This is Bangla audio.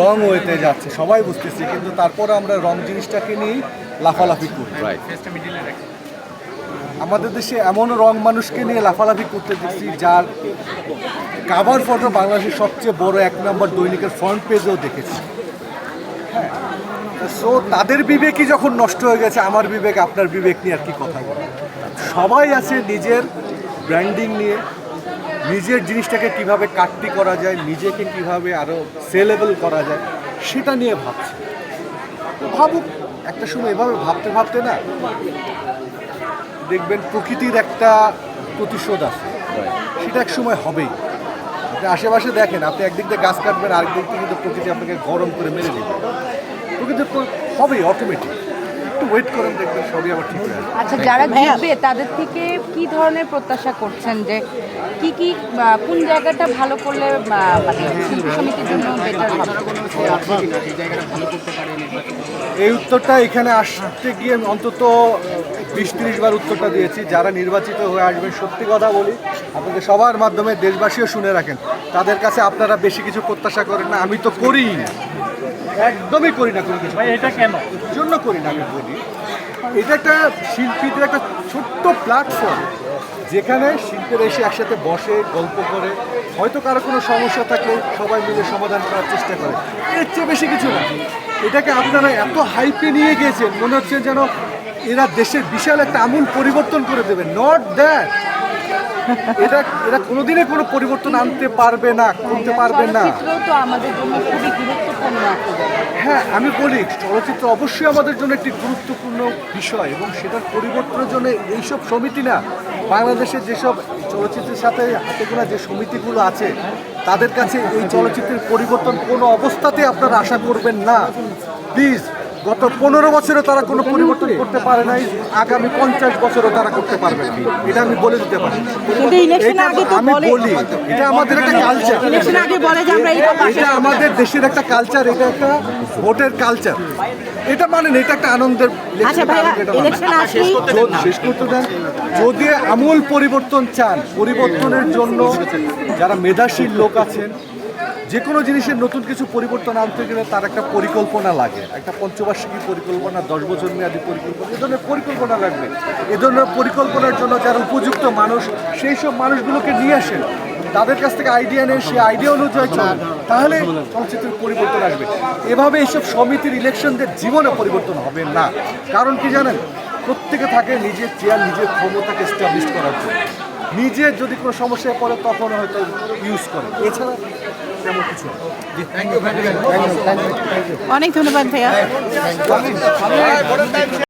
রং হইতে যাচ্ছে সবাই বুঝতেছি কিন্তু তারপর আমরা রং জিনিসটাকে নিয়ে লাফালাফি করি। আমাদের দেশে এমন রং মানুষকে নিয়ে লাফালাফি করতে দেখছি যার কাভার ফটো বাংলাদেশের সবচেয়ে বড় এক নম্বর দৈনিকের ফ্রন্ট পেজেও দেখেছি। হ্যাঁ সো তাদের বিবেকই যখন নষ্ট হয়ে গেছে আমার বিবেক আপনার বিবেক নিয়ে আর কি কথা বলে সবাই আছে নিজের ব্র্যান্ডিং নিয়ে নিজের জিনিসটাকে কীভাবে কাটতি করা যায়, নিজেকে কীভাবে আরও সেলেবল করা যায়, সেটা নিয়ে ভাবছে। তো ভাবুক, একটা সময় এভাবে ভাবতে ভাবতে না দেখবেন প্রকৃতির একটা প্রতিশোধ আছে। সেটা এক সময় হবেই। আপনি আশেপাশে দেখেন, আপনি একদিক দিয়ে গাছ কাটবেন আরেক দিক দিয়ে কিন্তু প্রকৃতি আপনাকে গরম করে মেরে দিবে। প্রকৃতি তো হবেই অটোমেটিক একটু ওয়েট করেন দেখবেন সবই আবার ঠিক হয়ে আচ্ছা যারা জিতবে তাদের থেকে কি ধরনের প্রত্যাশা করছেন যে কি কি কোন জায়গাটা ভালো করলে মানে শিল্পী সমিতির জন্য বেটার এই উত্তরটা এখানে আসতে গিয়ে অন্তত বিশ তিরিশ বার উত্তরটা দিয়েছি। যারা নির্বাচিত হয়ে আসবেন সত্যি কথা বলি আপনাদের সবার মাধ্যমে দেশবাসীও শুনে রাখেন তাদের কাছে আপনারা বেশি কিছু প্রত্যাশা করেন না আমি তো করি না। একদমই করি না কোনো কিছু। এটা কেন? জন্য করি না আমি বলি। এটা একটা শিল্পীদের একটা ছোট্ট প্ল্যাটফর্ম যেখানে শিল্পীরা এসে একসাথে বসে গল্প করে। হয়তো কারও কোনো সমস্যা থাকলে সবাই মিলে সমাধান করার চেষ্টা করে। এর চেয়ে বেশি কিছু না। এটাকে আপনারা এত হাইপে নিয়ে গিয়েছেন মনে হচ্ছে যেন এরা দেশের বিশাল একটা আমূল পরিবর্তন করে দেবে। নট দ্যাট এটা এটা কোনোদিনই কোনো পরিবর্তন আনতে পারবে না করতে পারবে না। তো আমাদের জন্য খুবই গুরুত্বপূর্ণ হ্যাঁ আমি বলি চলচ্চিত্র অবশ্যই আমাদের জন্য একটি গুরুত্বপূর্ণ বিষয় এবং সেটার পরিবর্তনের জন্য এইসব সমিতি না বাংলাদেশের যেসব চলচ্চিত্রের সাথে হাতে গোনা যে সমিতিগুলো আছে তাদের কাছে এই চলচ্চিত্রের পরিবর্তন কোনো অবস্থাতে আপনারা আশা করবেন না। প্লিজ গত পনেরো বছরে তারা কোনো পরিবর্তন করতে পারে নাই আগামী পঞ্চাশ বছরও তারা করতে পারবে না। এটা আমি বলে দিতে পারি। এটা আমি বলি এটা আমাদের একটা কালচার ইলেকশন আগে বলে যে আমরা এইটা পাশে এটা আমাদের দেশের একটা কালচার এটা একটা ভোটের কালচার এটা মানেন এটা একটা আনন্দের আচ্ছা শেষ করতে দেন। যদি আমূল পরিবর্তন চান পরিবর্তনের জন্য যারা মেধাশীল লোক আছেন যে কোনো জিনিসের নতুন কিছু পরিবর্তন আনতে গেলে তার একটা পরিকল্পনা লাগে। একটা পঞ্চবার্ষিকী পরিকল্পনা, দশ বছর মেয়াদী পরিকল্পনা, এ ধরনের পরিকল্পনা লাগবে। এ ধরনের পরিকল্পনার জন্য যারা উপযুক্ত মানুষ, সেই সব মানুষগুলোকে নিয়ে আসেন। তাদের কাছ থেকে আইডিয়া নেন, সেই আইডিয়া অনুযায়ী চলেন তাহলে চলচ্চিত্রের পরিবর্তন আসবে। এভাবে এইসব সমিতির ইলেকশনদের জীবনে পরিবর্তন হবে না। কারণ কি জানেন? প্রত্যেকে থাকে নিজের চেয়ার, নিজের ক্ষমতাকে এস্টাবলিশ করার জন্য। নিজের যদি কোনো সমস্যায় পড়ে, তখন হয়তো ইউজ করে। এছাড়া অনেক ধন্যবাদ ভাইয়া।